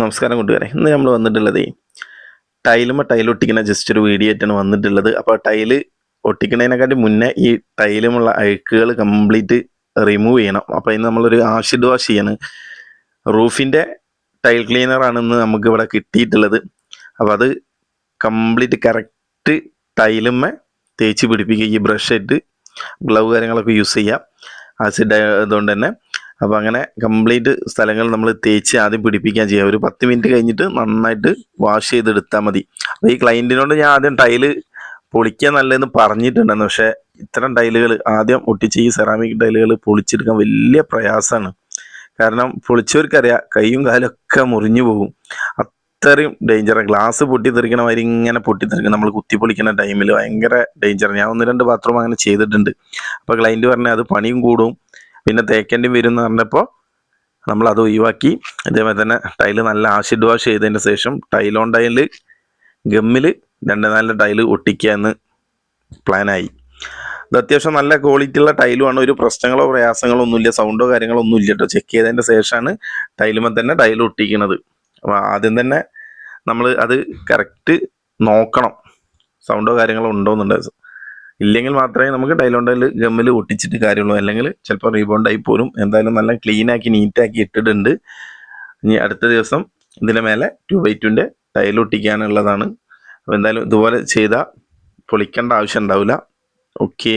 നമസ്കാരം കൂട്ടുകാരെ. ഇന്ന് നമ്മൾ വന്നിട്ടുള്ളത് ടൈലുമ്മ ടൈൽ ഒട്ടിക്കുന്ന ജസ്റ്റ് ഒരു വീഡിയോ ആയിട്ടാണ് വന്നിട്ടുള്ളത്. അപ്പോൾ ടൈൽ ഒട്ടിക്കുന്നതിനെക്കാട്ടി മുന്നേ ഈ ടൈലുമുള്ള അഴുക്കുകൾ കംപ്ലീറ്റ് റിമൂവ് ചെയ്യണം. അപ്പോൾ ഇന്ന് നമ്മളൊരു ആഷിഡ് വാഷ് ചെയ്യണം. റൂഫിന്റെ ടൈൽ ക്ലീനറാണ് ഇന്ന് നമുക്ക് ഇവിടെ കിട്ടിയിട്ടുള്ളത്. അപ്പോൾ അത് കംപ്ലീറ്റ് കറക്റ്റ് ടൈലുമ്മ തേച്ച് പിടിപ്പിക്കുക. ഈ ബ്രഷ് ആയിട്ട് ഗ്ലൗ കാര്യങ്ങളൊക്കെ യൂസ് ചെയ്യാം. ആസിഡ് ആയതുകൊണ്ട് തന്നെ അപ്പോൾ അങ്ങനെ കംപ്ലീറ്റ് സ്ഥലങ്ങൾ നമ്മൾ തേച്ച് ആദ്യം പിടിപ്പിക്കാൻ ചെയ്യാം. ഒരു പത്ത് മിനിറ്റ് കഴിഞ്ഞിട്ട് നന്നായിട്ട് വാഷ് ചെയ്തെടുത്താൽ മതി. അപ്പോൾ ഈ ക്ലയന്റിനോട് ഞാൻ ആദ്യം ടൈൽ പൊളിക്കാൻ നല്ലതെന്ന് പറഞ്ഞിട്ടുണ്ടെന്ന് പക്ഷേ ഇത്തരം ടൈലുകൾ ആദ്യം ഒട്ടിച്ച് ഈ സെറാമിക് ടൈലുകൾ പൊളിച്ചെടുക്കാൻ വലിയ പ്രയാസമാണ്. കാരണം പൊളിച്ചവർക്കറിയാം കൈയും കാലൊക്കെ മുറിഞ്ഞു പോകും. അത്രയും ഡേഞ്ചറാണ് ഗ്ലാസ് പൊട്ടിത്തെറിക്കണ മാതിരി ഇങ്ങനെ പൊട്ടിത്തെറിക്കും. നമ്മൾ കുത്തി പൊളിക്കുന്ന ടൈമിൽ ഭയങ്കര ഡേഞ്ചർ ഞാൻ ഒന്ന് രണ്ട് ബാത്റൂം അങ്ങനെ ചെയ്തിട്ടുണ്ട്. അപ്പോൾ ക്ലയന്റ് പറഞ്ഞാൽ അത് പണിയും കൂടും. പിന്നെ തേക്കേണ്ടി വരും എന്ന് പറഞ്ഞപ്പോൾ നമ്മൾ അത് ഒഴിവാക്കി. അതേപോലെ തന്നെ ടൈൽ നല്ല ആസിഡ് വാഷ് ചെയ്തതിന് ശേഷം ടൈലോൺ ടൈൽ ഗമ്മിൽ രണ്ട് നാല് ടൈൽ ഒട്ടിക്കുക എന്ന് പ്ലാനായി ഇത് അത്യാവശ്യം നല്ല ക്വാളിറ്റി ഉള്ള ടൈലുമാണ്. ഒരു പ്രശ്നങ്ങളോ പ്രയാസങ്ങളോ ഒന്നുമില്ല സൗണ്ടോ കാര്യങ്ങളോ ഒന്നും ഇല്ല കേട്ടോ ചെക്ക് ചെയ്തതിന്റെ ശേഷമാണ് ടൈലുമ്പോൾ തന്നെ ടൈൽ ഒട്ടിക്കുന്നത് അപ്പോൾ ആദ്യം തന്നെ നമ്മൾ അത് കറക്റ്റ് നോക്കണം. സൗണ്ടോ കാര്യങ്ങളോ ഉണ്ടോയെന്നുണ്ട് ഇല്ലെങ്കിൽ മാത്രമേ നമുക്ക് ഡൈലോണ്ടയിൽ ഗമ്മിൽ ഒട്ടിച്ചിട്ട് കാര്യമുള്ളൂ. അല്ലെങ്കിൽ ചിലപ്പോൾ റീബോണ്ടായി പോരും. എന്തായാലും നല്ല ക്ലീനാക്കി നീറ്റാക്കി ഇട്ടിട്ടുണ്ട്. ഇനി അടുത്ത ദിവസം ഇതിന്റെ മേലെ ടു ബൈ ടുവിന്റെ ടൈൽ ഒട്ടിക്കാനുള്ളതാണ്. അപ്പോൾ എന്തായാലും ഇതുപോലെ ചെയ്താൽ പൊളിക്കേണ്ട ആവശ്യം ഉണ്ടാവില്ല. ഓക്കെ